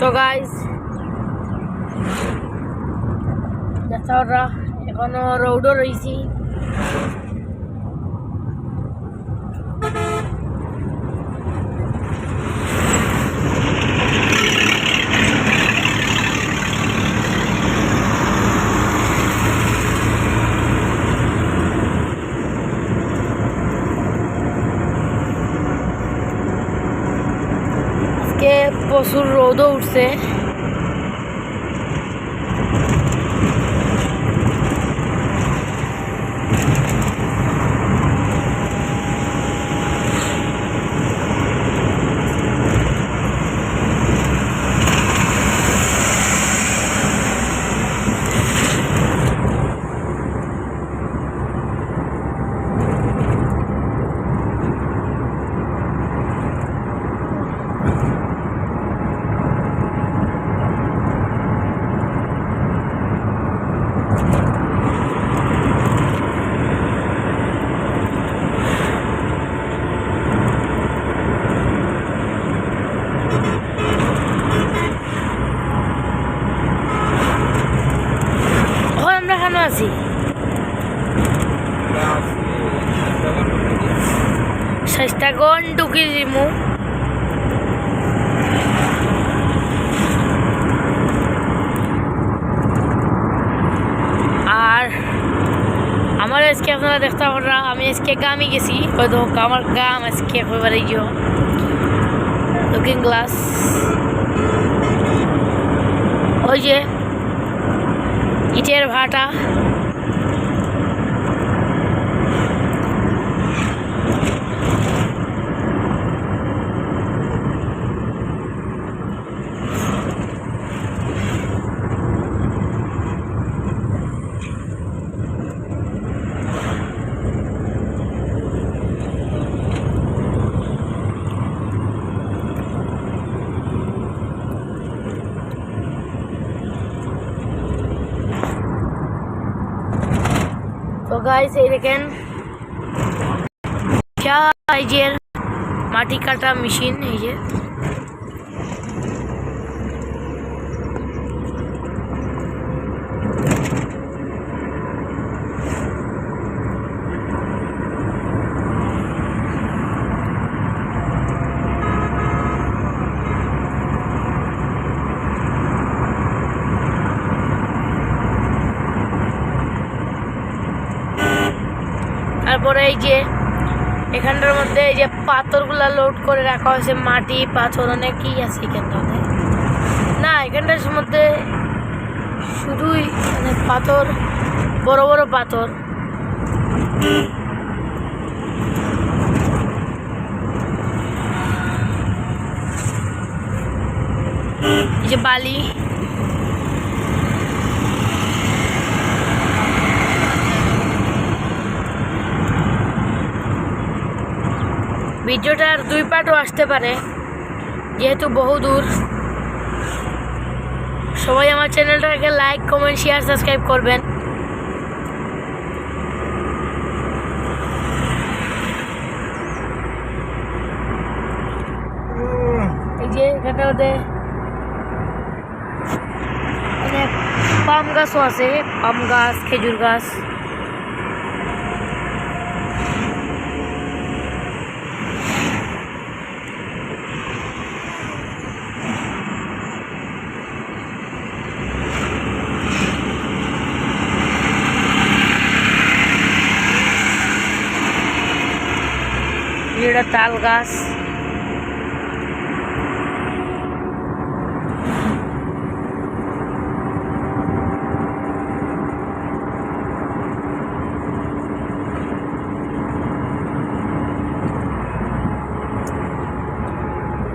তো গাইস যাত্রা এখনও রৌডও রয়েছি। প্রচুর রোদও উঠছে স্বাস্থ্যগণ ঢুকি দিমু। আর আমার আজকে আপনারা দেখতে পারা আমি আজকে গ্রামে গেছি। হয়তো আমার গ্রাম আজকে একেবারে গিয়ে লুকিং গ্লাস ওই যে ইটের ভাটা। গাইস এই দেখেন সাইজের মাটি কাটা মেশিন এই যে তারপরে এই যে এখানটার মধ্যে এই যে পাথরগুলা লোড করে রাখা হয়েছে, মাটি, পাথর, অনেক অনেকই আছে এখানটাতে। না, এখানটার মধ্যে শুধুই মানে পাথর, বড় বড় পাথর। এই যে বালি। ভিডিওটার দুই পার্টও আসতে পারে, যেহেতু বহু দূর। সবাই আমার চ্যানেলটাকে লাইক কমেন্ট শেয়ার সাবস্ক্রাইব করবেন। এই যে অনেক পাম গাছও আছে, পাম গাছ, খেজুর গাছ এটা তাল গাছ।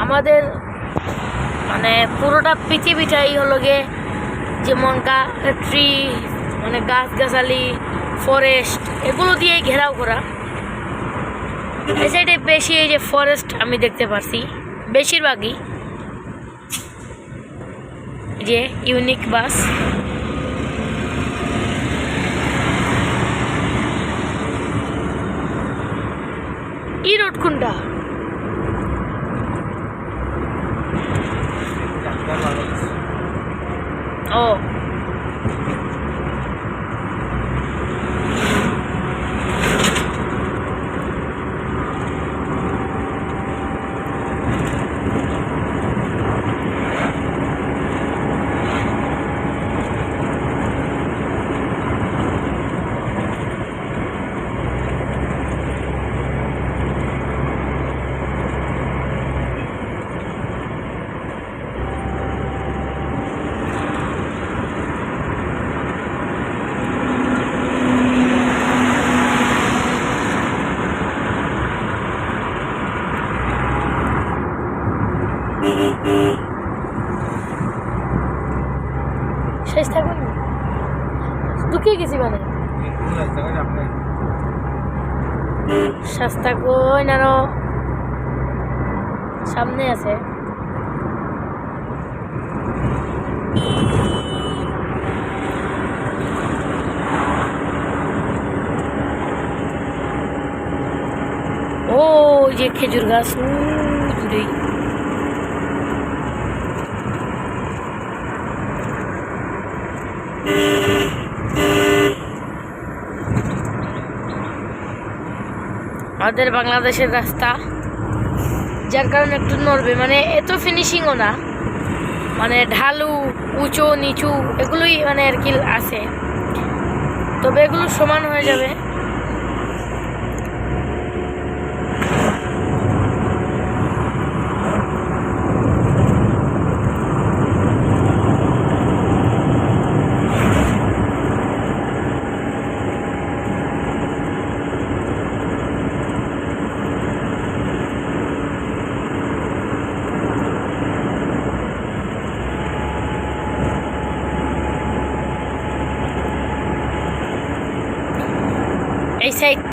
আমাদের মানে পুরোটা পৃথিবীটাই হলো গিয়ে যেমন ট্রি মানে গাছগাছালি ফরেস্ট এগুলো দিয়ে ঘেরাও করা। এই সাইডে বেশি এই যে ফরেস্ট আমি দেখতে পাচ্ছি বেশিরভাগই যে ইউনিক বাস। ই রোড কুন্ডা শেষ থাকবেন না? ঢুকিয়ে গেছি মানে? সস্তা কই সামনে আছে। ও যে খেজুর গাছ আমাদের বাংলাদেশের রাস্তা, যার কারণে একটু নড়বে। মানে এত ফিনিশিংও না। মানে ঢালু, উঁচু, নিচু, এগুলোই মানে আর কি আছে। তবে এগুলো সমান হয়ে যাবে।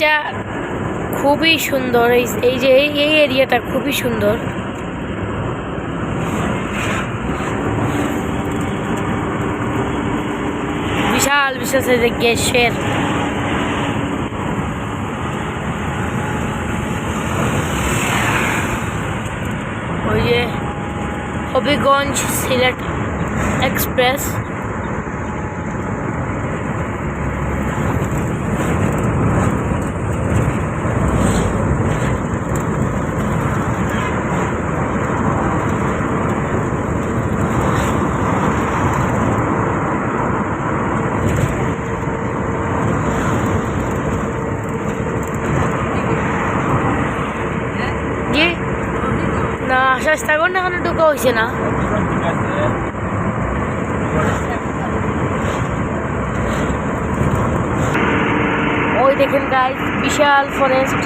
সাইডটা খুবই সুন্দর, এই যে, এই এই এরিয়াটা খুবই সুন্দর। বিশাল বিশাল সাইজের গ্যাসের। ওই যে হবিগঞ্জ সিলেট এক্সপ্রেস জি না চেষ্টা না হয়েছে না। ওই দেখেন গাইস বিশাল ফরেস্ট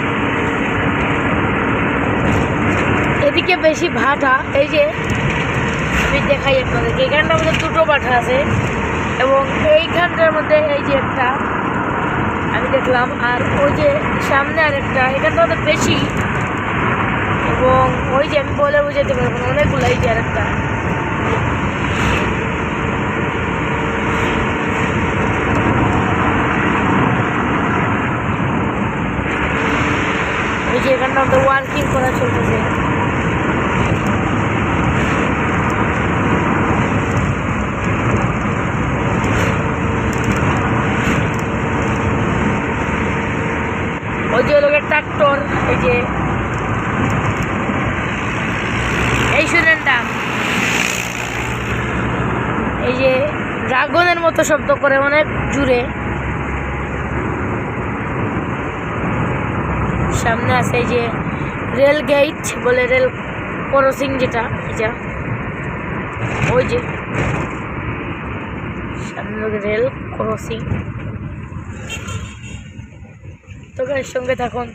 এদিকে বেশি ভাটা, এই যে আমি দেখাই আপনাদেরকে। এখানটার মধ্যে দুটো ভাটা আছে এবং এইখানটার মধ্যে এই যে একটা আমি দেখলাম, আর ওই যে সামনে আর একটা এখানটা বেশি। এবং ওই যে আমি বলে বুঝাতে পারব না, অনেকগুলো এই যে আরেকটা ওই যে এখানটা আমাদের ওয়ার্কিং করা চলতেছে। ওই যে লোকের ট্রাক্টর এই যে এই শুনেন না এই যে ড্রাগনের মতো শব্দ করে, অনেক জুড়ে। সামনে আছে যে রেল গেট বলে রেল ক্রসিং যেটা, এটা। ওই যে। সামনে রেল ক্রসিং। তো গাইস সঙ্গে থাকুন।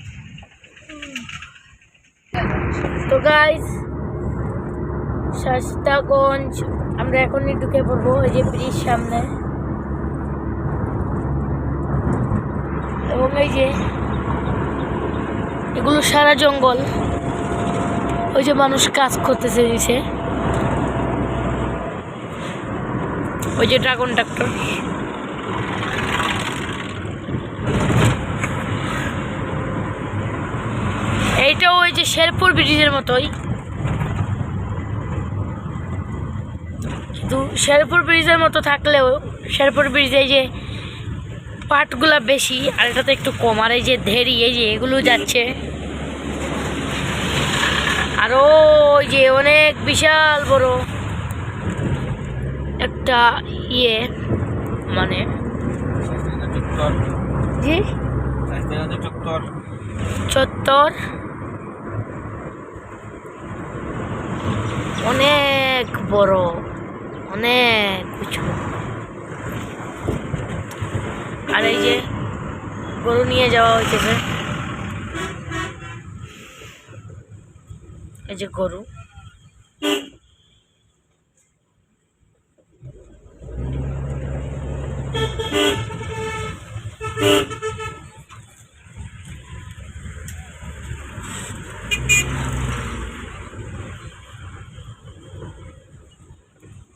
তো গাইস শাস্তাগঞ্জ আমরা এখনই ঢুকে পড়ব ওই যে ব্রিজ সামনে। এবং এই যে এগুলো সারা জঙ্গল। ওই যে মানুষ কাজ করতেছে দিছে ওই যে ড্রাগন ট্রাক্টর এইটাও ওই যে শেরপুর ব্রিজের মতোই। কিন্তু শেরপুর ব্রিজের মতো থাকলেও শেরপুর ব্রিজে যে পাটগুলা বেশি আর এটাতে একটু কম। আর এই যে ধেরি এই যে এগুলো যাচ্ছে। আর ওই যে অনেক বিশাল বড় একটা ইয়ে মানে জি? চত্বর। অনেক বড় অনেক কিছু আর এই যে গরু নিয়ে যাওয়া হয়েছে এই যে গরু।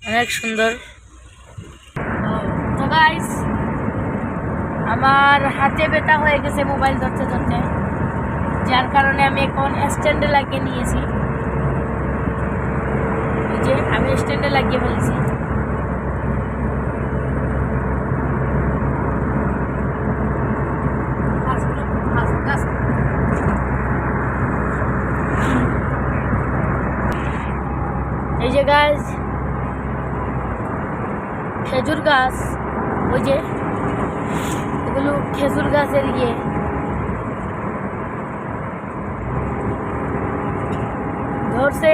অনেক সুন্দর। তো গাইস আমার হাতে ব্যথা হয়ে গেছে মোবাইল ধরতে ধরতে। যার কারণে আমি এখন স্ট্যান্ডে লাগিয়ে নিয়েছি। যে, আমি স্ট্যান্ডে লাগিয়ে ফেলেছি। এই যে গাছ খেজুর গাছ, ওই যে খেজুর গাছের ইয়ে। ধরছে।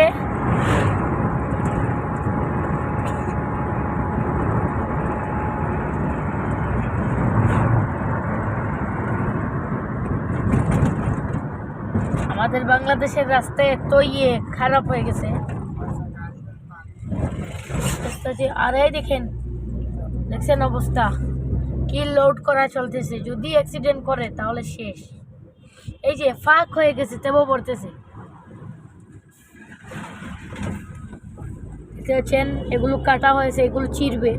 আমাদের বাংলাদেশের রাস্তা এত ইয়ে খারাপ হয়ে গেছে। আরে দেখেন, দেখছেন অবস্থা। কি লোড করা চলতেছে? যদি অ্যাক্সিডেন্ট করে, তাহলে শেষ। এই যে ফাঁক হয়ে গেছে তেবো পড়তেছে। এগুলো কাটা হয়েছে, এগুলো চিরবে।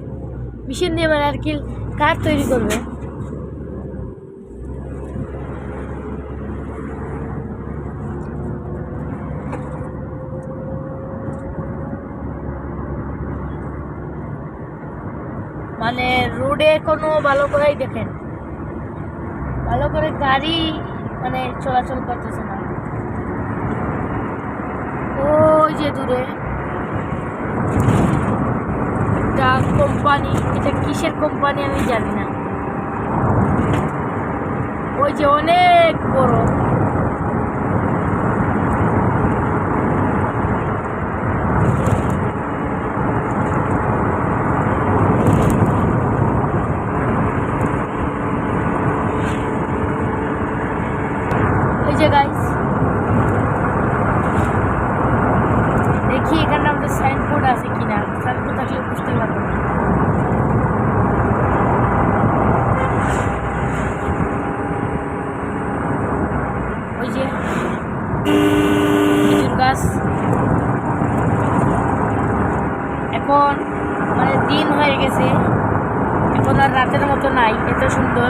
মেশিন দিয়ে মানে আর কি কার তৈরি করবে মানে রোডে কোনো ভালো করেই দেখেন। ভালো করে গাড়ি মানে চলাচল করতেছে না। ওই যে দূরে। একটা কোম্পানি, এটা কিসের কোম্পানি আমি জানি না। ওই যে অনেক বড় ওই যে গাইস দেখি এখানে আমাদের সাইনবোর্ড আছে কিনা সাইনবোর্ড থাকলে বুঝতে পারব ওই যে খেজুর গাছ এখন মানে দিন হয়ে গেছে এখন আর রাতের মতো নাই এত সুন্দর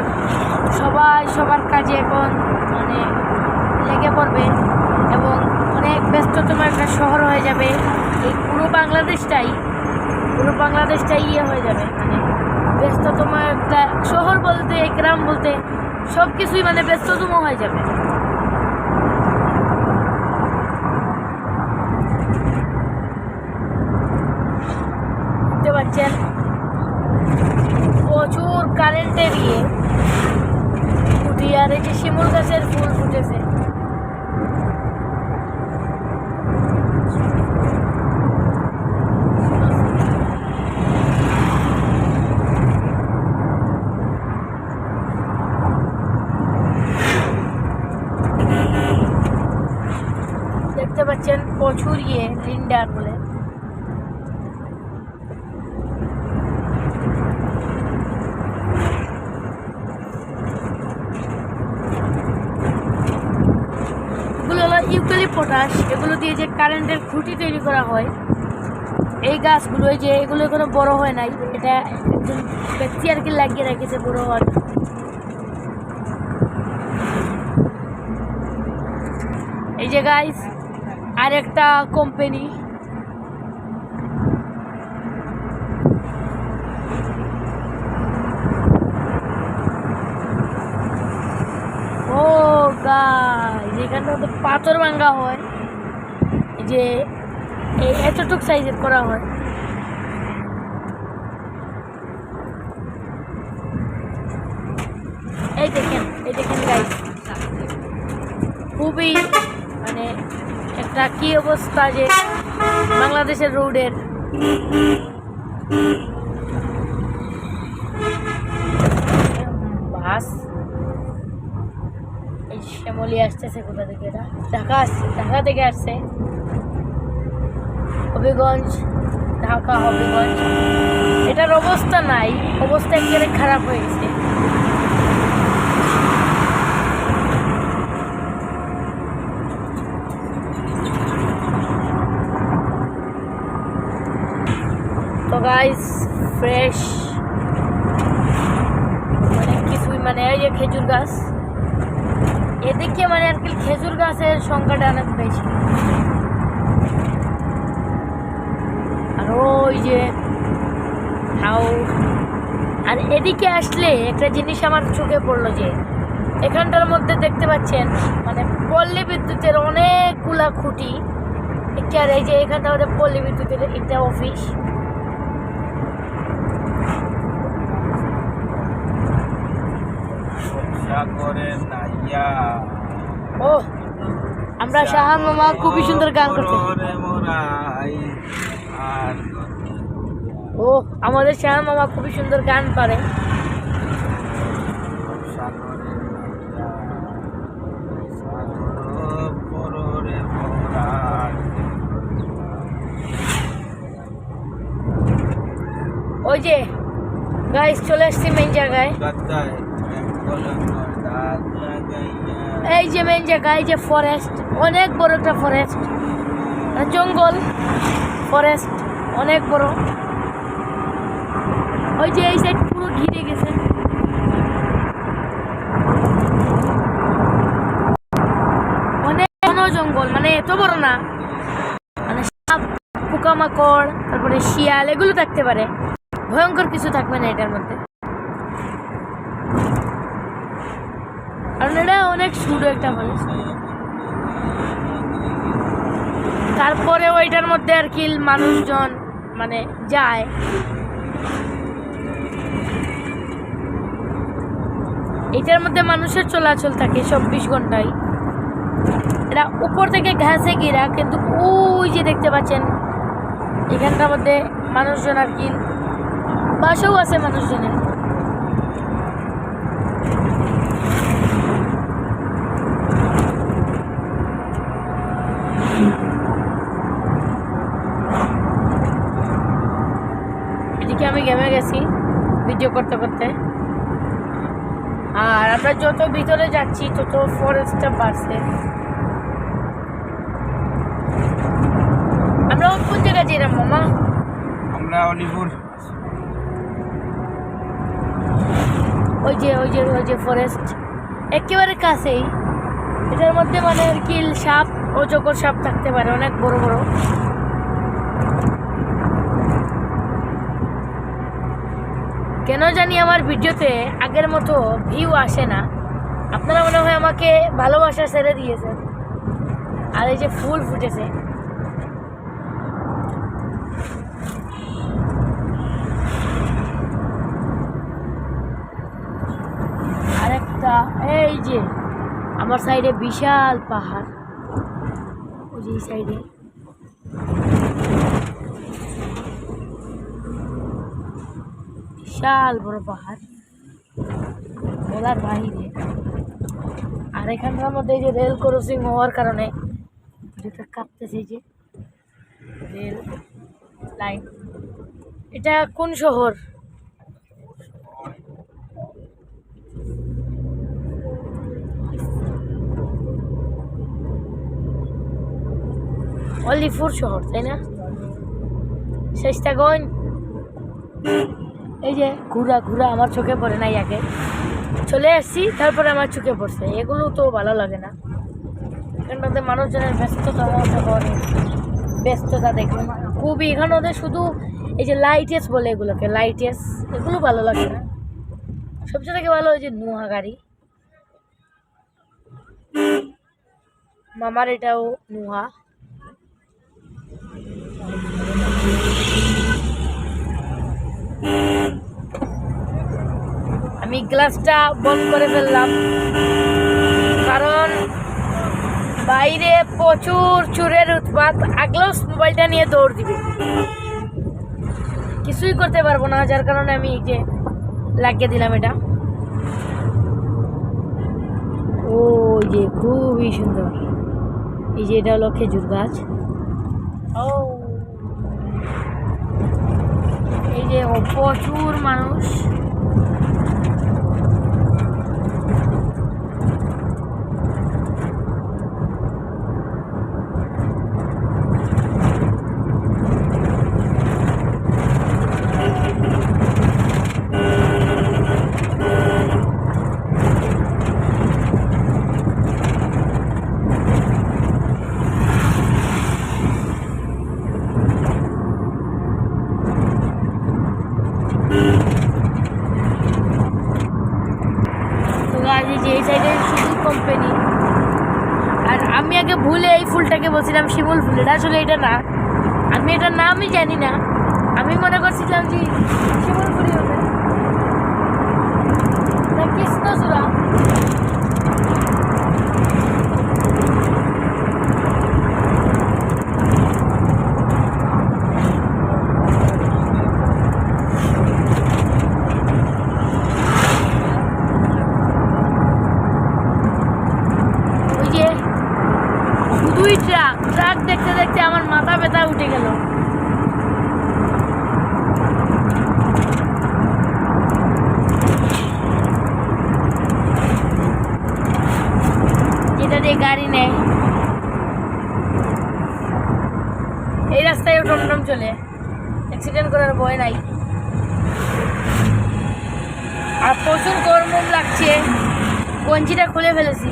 সবাই সবার কাজে এখন মানে লেগে পড়বে এবং অনেক ব্যস্ততম একটা শহর হয়ে যাবে। এই পুরো বাংলাদেশটাই পুরো বাংলাদেশটাই ইয়ে হয়ে যাবে। মানে ব্যস্ততম একটা শহর বলতে, গ্রাম বলতে সব কিছুই মানে ব্যস্ততম হয়ে যাবে। দেখতে পাচ্ছেন? প্রচুর কারেন্টের ইয়ে ফুটি আর এই যে শিমুল গাছের ফুল ফুটেছে। দেখতে পাচ্ছেন প্রচুর ইয়ে লিন্ডার বলে এগুলো ইউক্যালিপটাস এগুলো দিয়ে যে কারেন্টের খুঁটি তৈরি করা হয়, এই গাছগুলো, এই যে এগুলো কোনো বড় হয় নাই, এটা একজন ব্যক্তি আর কি লাগিয়ে রেখেছে বড় হওয়ার। এই যে গাইস আর একটা কোম্পানি এখানটার মধ্যে পাথর ভাঙ্গা হয় যে এতটুক সাইজের করা হয়। এই দেখেন এই দেখেন খুবই মানে একটা কি অবস্থা যে বাংলাদেশের রোডের বাস শ্যামলি আসতেছে কোথা থেকে এটা? ঢাকা আসছে, ঢাকা থেকে আসছে। হবিগঞ্জ, ঢাকা, হবিগঞ্জ। এটার অবস্থা নাই, অবস্থা একেবারে খারাপ হয়ে গেছে। তো গাইস ফ্রেশ অনেক কিছুই মানে এই যে খেজুর গাছ। এদিকে মানে আর কি খেজুর গাছের সংখ্যাটা অনেক বেশি। আর ওই যে আর এদিকে আসলে একটা জিনিস আমার চোখে পড়ল যে, এখানটার মধ্যে দেখতে পাচ্ছেন মানে পল্লী বিদ্যুতের অনেকগুলা খুঁটি। আর এই যে এখানটা আমাদের পল্লী বিদ্যুতের একটা অফিস। সাগরে নাইয়া ও আমরা শাহান মামা খুবই সুন্দর গান আর ও আমাদের শাহান মামা খুবই সুন্দর গান পারে। ওই যে গাইস চলে আসছি মেন জায়গায়। এই যে মেন জায়গা, এই যে ফরেস্ট অনেক বড় একটা ফরেস্ট জঙ্গল ফরেস্ট অনেক বড়। ওই যে এই সাইড পুরো ঘিরে গেছে। অনেক ঘন জঙ্গল মানে এত বড় না। মানে সাপ, পোকামাকড়, তারপরে শিয়াল, এগুলো থাকতে পারে। ভয়ঙ্কর কিছু থাকবে না এটার মধ্যে। কারণ এটা অনেক সুন্দর একটা ফরেস্ট তারপরে ওইটার মধ্যে আর কি মানুষজন মানে যায়। এটার মধ্যে মানুষের চলাচল থাকে চব্বিশ ঘন্টায়। এটা উপর থেকে ঘাসে ঘেরা, কিন্তু ওই যে দেখতে পাচ্ছেন এখানটার মধ্যে মানুষজন আর কি, বাসাও আছে মানুষজনের এদিকে আমি গেমে গেছি ভিডিও করতে করতে। আর আমরা যত ভিতরে যাচ্ছি তত ফরেস্টটা বাড়ছে। আমরা কোন জায়গায় যেলাম মামা? আমরা অলিপুর। ওই যে ওই যে ওই যে ফরেস্ট একেবারে কাছেই। এটার মধ্যে মানে আর কি সাপ অজগর সাপ থাকতে পারে অনেক বড় বড়। কেন জানি আমার ভিডিওতে আগের মতো ভিউ আসে না। আপনারা মনে হয় আমাকে ভালোবাসা ছেড়ে দিয়েছেন। আর এই যে ফুল ফুটেছে। আরেকটা, এই যে, আমার সাইডে বিশাল পাহাড়। ওই যে সাইডে বিশাল বড় পাহাড়। বলার বাহিরে। আর এখানকার মধ্যে যে রেল ক্রসিং হওয়ার কারণে যেটা কাঁপতেছে যে। রেল লাইন এটা কোন শহর? অলিপুর শহর, তাই না? শেষটাগঞ্জ এই যে ঘুরা ঘুরা আমার চোখে পড়ে নাই আগে। চলে আসছি, তারপরে আমার চোখে পড়ছে। এগুলো তো ভালো লাগে না। এখানটাতে মানুষজনের ব্যস্ততা শহরে ব্যস্ততা দেখুন খুবই। এখানে ওদের শুধু এই যে লাইটেস বলে এগুলোকে লাইটেস এগুলো ভালো লাগে না। সবচেয়ে থেকে ভালো ওই যে নুহা গাড়ি। মামার এটাও নুহা। আমি গ্লাসটা বন্ধ করে ফেললাম। কারণ বাইরে প্রচুর চুরের উৎপাত। আগলেও মোবাইলটা নিয়ে দৌড় দিবে। কিছুই করতে পারব না, যার কারণে আমি যে লাগিয়ে দিলাম এটা। ও যে খুবই সুন্দর। এই যে এটা হলো খেজুর গাছ। ও এই যে ও প্রচুর মানুষ তো গাছ এই যে এই সাইডে শুধু কোম্পানি আর আমি আগে ভুলে এই ফুলটাকে বলছিলাম শিমুল ফুল এটা আসলে এটা না। আমি এটার নামই জানি না। আমি মনে করছিলাম যে শিমুল ফুলি হবে ওই যে শুধুই ট্রাক ট্রাক দেখতে দেখতে আমার মাথা ব্যথা উঠে গেল। দিয়ে গাড়ি নেয়। এই রাস্তায় টমটম চলে। অ্যাক্সিডেন্ট করার ভয় নাই। আর প্রচুর গরম লাগছে। গঞ্জিটা খুলে ফেলেছি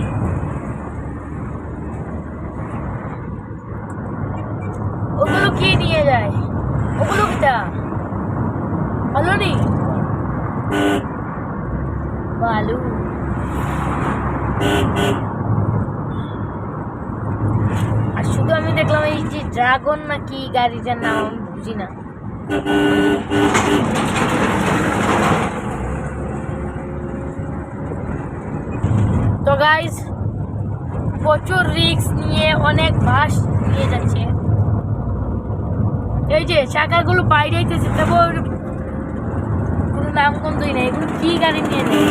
ওগুলো কে নিয়ে যায় ওগুলো কিটা ভালো নি ভালো আর শুধু আমি দেখলাম এই যে ড্রাগন নাকি গাড়িটার নাম আমি বুঝি না। তো গাইজ প্রচুর রিস্ক নিয়ে অনেক বাস নিয়ে যাচ্ছে। এই যে চাকাগুলো বাইরে আইতেছে তারপর কোনো কম তুই না এগুলো কি গাড়ি নিয়ে নেই?